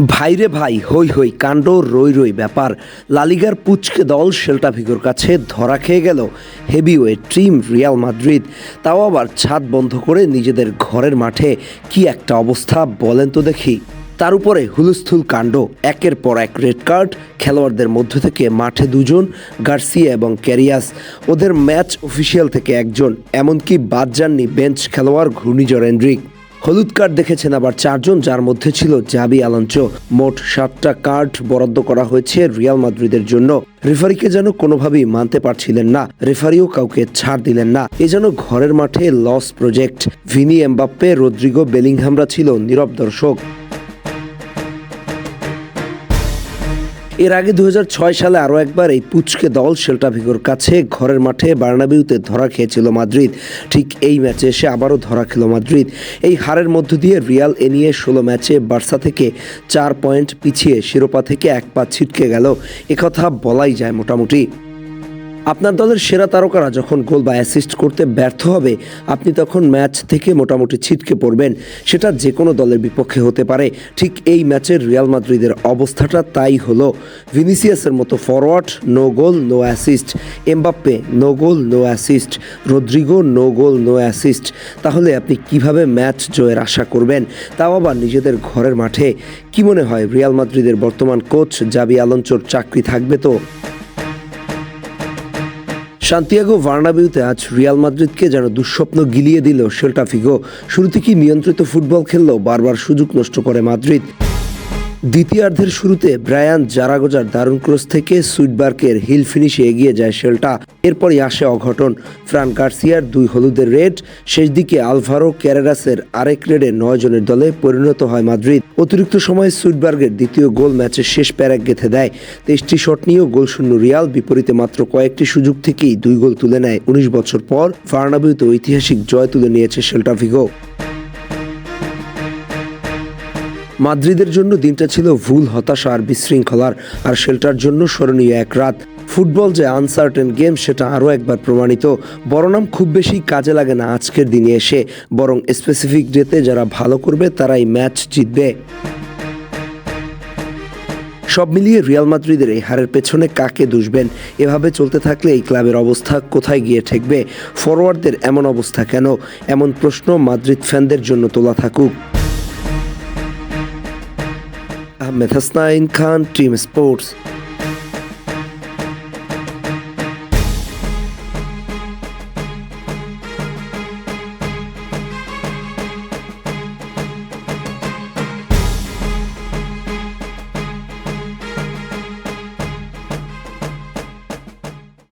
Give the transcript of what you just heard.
ভাইরে ভাই, হই হই, কাণ্ড, রই রই, ব্যাপার। লালিগার পুচকে দল সেল্টা ভিগোর কাছে ধরা খেয়ে গেল। হেভিওয়েট টিম রিয়াল মাদ্রিদ, তাও আবার ছাদ বন্ধ করে নিজেদের ঘরের মাঠে কি একটা অবস্থা বলেন তো দেখি। তার উপরে হুলস্থুল কাণ্ড, একের পর এক রেড কার্ড, খেলোয়াড়দের মধ্য থেকে মাঠে দুজন, গার্সিয়া এবং ক্যারিয়াস। ওদের ম্যাচ অফিসিয়াল থেকে একজন, এমনকি বাদ যাননি বেঞ্চ খেলোয়াড় ঘূর্ণিঝড় এন্ড্রিক। হলুদ কার্ড দেখেছেন আবার চারজন, যার মধ্যে ছিল জাবি আলঞ্চ। মোট সাতটা কার্ড বরাদ্দ করা হয়েছে রিয়াল মাদ্রিদের জন্য। রেফারিকে যেন কোনোভাবেই মানতে পারছিলেন না, রেফারিও কাউকে ছাড় দিলেন না। এ যেন ঘরের মাঠে loss project Vini Mbappe, Rodrigo বেলিংহামরা ছিল নীরব দর্শক। এর আগে দু হাজার ছয় সালে আরও একবার এই পুচকে দল সেল্টা ভিগোর কাছে ঘরের মাঠে বার্নাবিউতে ধরা খেয়েছিল মাদ্রিদ। ঠিক এই ম্যাচে এসে আবারও ধরা খেল মাদ্রিদ। এই হারের মধ্য দিয়ে রিয়াল এ নিয়ে ষোলো ম্যাচে বার্সা থেকে চার পয়েন্ট পিছিয়ে শিরোপা থেকে এক পা ছিটকে গেল। একথা বলাই যায় মোটামুটি। আপনার দলের সেরা তারকারা যখন গোল বা অ্যাসিস্ট করতে ব্যর্থ হবে, আপনি তখন ম্যাচ থেকে মোটামুটি ছিটকে পড়বেন। সেটা যে কোনো দলের বিপক্ষে হতে পারে। ঠিক এই ম্যাচের রিয়াল মাদ্রিদের অবস্থাটা তাই হলো। ভিনিসিয়াসের মতো forward no goal no assist Mbappe no goal no assist Rodrigo no goal no assist তাহলে আপনি কীভাবে ম্যাচ জয়ের আশা করবেন? তাও আবার নিজেদের ঘরের মাঠে। কি মনে হয় রিয়াল মাদ্রিদের বর্তমান কোচ জাবি আলঞ্চোর চাকরি থাকবে তো? সান্তিয়াগো ভার্নাবিউতে আজ রিয়াল মাদ্রিদকে যেন দুঃস্বপ্ন গিলিয়ে দিল সেল্টাফিগো। শুরুতে কি নিয়ন্ত্রিত ফুটবল খেললেও বারবার সুযোগ নষ্ট করে মাদ্রিদ? দ্বিতীয়ার্ধের শুরুতে ব্রায়ান জারাগোজার দারুণ ক্রস থেকে সুইটবার্কের হিল ফিনিশে এগিয়ে যায় শেলটা। এরপরই আসে অঘটন। ফ্রান গার্সিয়ার দুই হলুদের রেড শেষ দিকে আলভারো ক্যারেরাসের আরেক রেডে নয় জনের দলে পরিণত হয় মাদ্রিদ। অতিরিক্ত সময়ে সুইটবার্গের দ্বিতীয় গোল ম্যাচের শেষ প্যারাক গেঁথে দেয়। তেইশটি শট নিয়েও গোলশূন্য রিয়াল, বিপরীতে মাত্র কয়েকটি সুযোগ থেকেই দুই গোল তুলে নেয়। উনিশ বছর পর ফার্নাবিউতে ঐতিহাসিক জয় তুলে নিয়েছে শেল্টা মাদ্রিদের জন্য দিনটা ছিল ভুল, হতাশা আর বিশৃঙ্খলার। আর শেল্টার জন্য স্মরণীয় এক রাত। ফুটবল যে আনসার্টেন গেম, সেটা আরও একবার প্রমাণিত। বরনাম খুব বেশি কাজে লাগে না আজকের দিনে এসে। বরং স্পেসিফিক ডেতে যারা ভালো করবে, তারাই ম্যাচ জিতবে। সব মিলিয়ে রিয়াল মাদ্রিদের এই হারের পেছনে কাকে দুষবেন? এভাবে চলতে থাকলে এই ক্লাবের অবস্থা কোথায় গিয়ে ঠেকবে? ফরওয়ার্ডদের এমন অবস্থা কেন? এমন প্রশ্ন মাদ্রিদ ফ্যানদের জন্য তোলা থাকুক। Ahmed Hasnain Khan team sports.